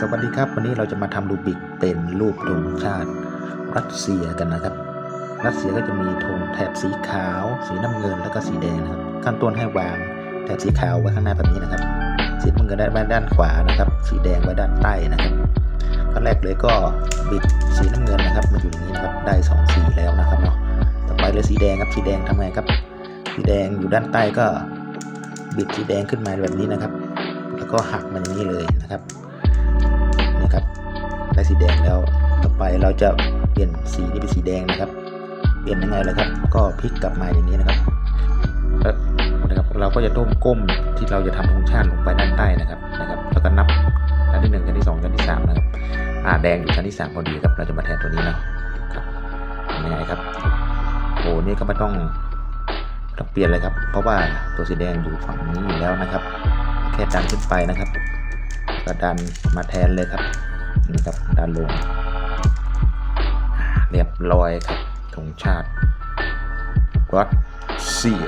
สวัสดีครับวันนี้เราจะมาทำรูบิกเป็นรูปธงชาติ รัสเซียกันนะครับ รัสเซียก็จะมีธงแถบสีขาว สีน้ำเงินแล้วก็สีแดงนะครับขั้นต้นให้วางแถบสีขาวไว้ข้างหน้าแบบนี้นะครับ สีน้ำเงินไว้ด้านขวานะครับ สีแดงไว้ด้านใต้นะครับขั้นแรกเลยก็บิดสีน้ำเงินนะครับมาอยู่อย่างนี้นะครับได้สองสีแล้วนะครับเนาะต่อไปเลยสีแดงครับสีแดงทำไงครับ สีแดงอยู่ด้านใต้ก็บิดสีแดงขึ้นมาแบบนี้นะครับ แล้วก็หักมันอย่างนี้เลยนะครับ ครับได้สีแดงแล้ว ต่อไปเราจะเปลี่ยนสีนี้เป็นสีแดงนะครับ เปลี่ยนยังไงเลยครับ ก็พลิกกลับมาอย่างนี้นะครับแล้วนะครับเราก็จะต้มก้มที่เราจะทำธงชาติลงไปด้านใต้นะครับนะครับ แล้วก็นับชั้นที่หนึ่งชั้นที่สองชั้นที่สามนะครับอ่าแดงอยู่ชั้นที่สามพอดีครับ เราจะมาแทนตัวนี้นะครับทำยังไงครับโอ้นี่ก็ไม่ต้องต้องเปลี่ยนเลยครับ เพราะว่าตัวสีแดงอยู่ฝั่งนี้อยู่แล้วนะครับ แค่ดันขึ้นไปนะครับ ก็ดันมาแทนเลยครับนี่ครับดันลง เรียบร้อยครับธงชาติรัสเซีย